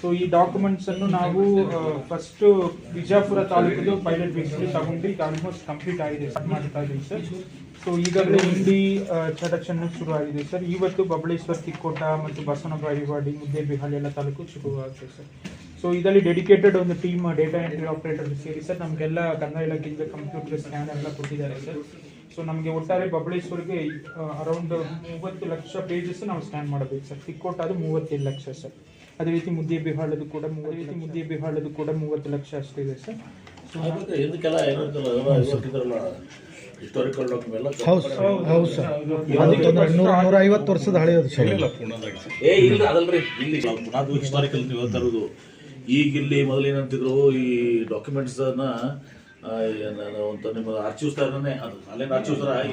So ಈ documents ಅನ್ನು ನಾವು ಫಸ್ಟ್ ಬಿಜಾಪುರ ತಾಲೂಕಿದು ಪೈಲಟ್ ಬೇಸ್ಲಿ ತಗೊಂಡು ಈಗ ಆಲ್ಮೋಸ್ಟ್ ಕಂಪ್ಲೀಟ್ ಆಗಿದೆ ಸರ್ ಮಾಡ್ತಾ ಇದ್ದೀವಿ ಸರ್ ಸೊ ಈಗಾಗಲೇ ಹಿಂಡಿ ಚಟಚನ್ನ ಶುರು ಆಗಿದೆ ಸರ್ ಇವತ್ತು ಬಬಳೇಶ್ವರ್ ತಿಕ್ಕೋಟ ಮತ್ತು ಬಸವನ ಮುದ್ದೆ ಮುದ್ದೇಬಿಹಾಳಿ ಎಲ್ಲ ತಾಲೂಕು ಶುರು ಆಗುತ್ತೆ ಸರ್ ಸೊ ಇದರಲ್ಲಿ ಡೆಡಿಕೇಟೆಡ್ ಒಂದು ಟೀಮ್ ಡೇಟಾ ಎಂಟ್ರಿ ಆಪರೇಟರ್ ಸೇರಿ ಸರ್ ನಮಗೆಲ್ಲ ಕಂದಾಯ ಇಲಾಖೆಯಿಂದ ಕಂಪ್ಯೂಟರ್ ಸ್ಕ್ಯಾನ್ ಎಲ್ಲ ಕೊಟ್ಟಿದ್ದಾರೆ ಸರ್ ಸೊ ನಮಗೆ ಒಟ್ಟಾರೆ ಬಬಳೇಶ್ವರ್ಗೆ ಅರೌಂಡ್ ಮೂವತ್ತು ಲಕ್ಷ ಪೇಜಸ್ ನಾವು ಸ್ಕ್ಯಾನ್ ಮಾಡಬೇಕು ಸರ್ ತಿಕ್ಕೋಟ ಅದು ಮೂವತ್ತೇಳು ಲಕ್ಷ ಸರ್ ಅದೇ ರೀತಿ ಮುದ್ದೆ ಬಿಹಾಳದು ಕೂಡ ಮೂವತ್ತು ರೀತಿ ಮುದ್ದೆ ಬಿಹಾಳದು ಕೂಡ ಮೂವತ್ತು ಲಕ್ಷ ಅಷ್ಟಿದೆ ಸರ್. ಇದಕ್ಕೆಲ್ಲ ಏನಿರ್ತಲ್ಲ ಹಿಸ್ಟಾರಿಕಲ್ ಡಾಕ್ಯುಮೆಂಟ್ ಹೌದು ಹೌದು ಸರ್. ಅದಕ್ಕೆ ನೂರ ನೂರ ಐವತ್ತು ವರ್ಷದ ಹಳೆಯದು ಸರ್. ಏ ಇಲ್ಲ ಅದಲ್ರಿ ಇಲ್ಲಿ ಅದು ಹಿಸ್ಟಾರಿಕಲ್ ನೀವು ತರೋದು ಈಗ ಇಲ್ಲಿ ಮೊದಲು ಏನಂತಿದ್ರು ಈ ಡಾಕ್ಯುಮೆಂಟ್ಸ್ ಏನ- ಅಂತ ನಿಮ್ಮ ಆರ್ಚಿವ್ಸ್ ತರನೇ ಅದು. ಅಲ್ಲೇನು ಆರ್ಚಿವ್ಸ್ ತರ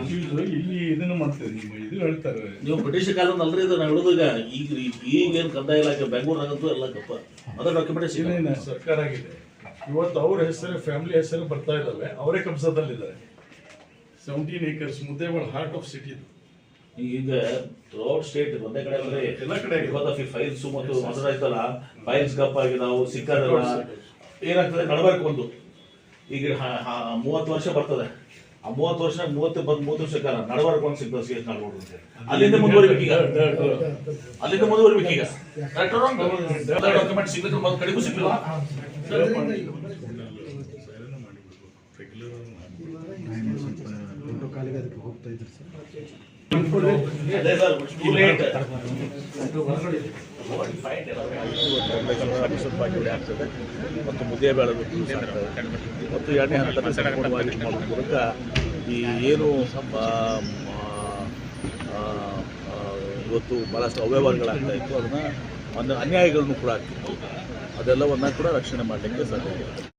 ಇಲ್ಲಿ ಇದನ್ನು ಮಾಡ್ತಾರೆ ನಿಮ್ಮ ಇದು ಹೇಳ್ತಾರೆ. ನೀವು ಬ್ರಿಟಿಷ್ ಕಾಲದಲ್ರಿ ಇದು ನಾವು ಹೇಳೋದು ಈಗ ಈಗ ಏನು ಕಂದಾಯ ಇಲಾಖೆ ಬೆಂಗಳೂರಾಗಂತೂ ಎಲ್ಲ ಗಪ್ಪ. ಅದರ ಡಾಕ್ಯುಮೆಂಟೇಶನ್ ಏನೇನು ಸರ್ಕಾರ ಆಗಿದೆ. ಇವತ್ತು ಅವ್ರ ಹೆಸರು ಫ್ಯಾಮಿಲಿ ಹೆಸರು ಬರ್ತಾ ಇದ್ದಾವೆ. ಅವರೇ ಕಬ್ಸದಲ್ಲಿದ್ದಾರೆ seventeen acres Muddebihal heart of city ಈಗ ಥ್ರೂಔಟ್ ಸ್ಟೇಟ್ ಒಂದೇ ಕಡೆ ಅಲ್ರಿ ಎಲ್ಲ ಕಡೆ. ಇವತ್ತು ಫೈಲ್ಸ್ ಮತ್ತು ಮೊದಲ ಆಯ್ತಲ್ಲ? ಫೈಲ್ಸ್ ಗಪ್ ಆಗಿದಾವು ಸಿಕ್ಕದಲ್ಲ ಏನಾಗ್ತದೆ? ನಡಬೇಕು ಒಂದು. ಈಗ ಮೂವತ್ತು ವರ್ಷ ಬರ್ತದೆ. ಆ ಮೂವತ್ತು ವರ್ಷ ಮೂವತ್ತು ಬಂದ್ ಮೂವತ್ತು ವರ್ಷ ಕಾಲ ನಡವರ್ಗ ಒಂದು ಸಿಗ್ತದೆ ಸಿ ಎಸ್ ಅಂತ ಹೇಳಿ. ಅಲ್ಲಿಂದ ಮುಂದುವರಿಬೇಕು ಈಗ. ಅಲ್ಲಿಂದ ಮುಂದುವರಿಬೇಕು ಈಗ. ಡಾಕ್ಯುಮೆಂಟ್ ಸಿಗ್ಲಿಕ್ಕೆ ಕಡೆಗೂ ಸಿಗ್ಲಿಲ್ಲ ಸರ್ ಟೂ ಲೇಟ್ ಆಗ್ತದೆ ಮತ್ತು ಮುದ್ದೆ ಬೆಳೆದು ಮತ್ತು ಎರಡನೇ ಸಂಪೂರ್ಣವಾಗಿ ಮಾಡುವ ಮೂಲಕ ಈ ಏನು ಇವತ್ತು ಭಾಳಷ್ಟು ಅವ್ಯವಹಾರಗಳಾಗ್ತಾ ಇತ್ತು, ಅದನ್ನು ಅನ್ಯಾಯಗಳನ್ನು ಕೂಡ ಆಗ್ತಿತ್ತು ಅದೆಲ್ಲವನ್ನ ಕೂಡ ರಕ್ಷಣೆ ಮಾಡಲಿಕ್ಕೆ ಸಾಧ್ಯ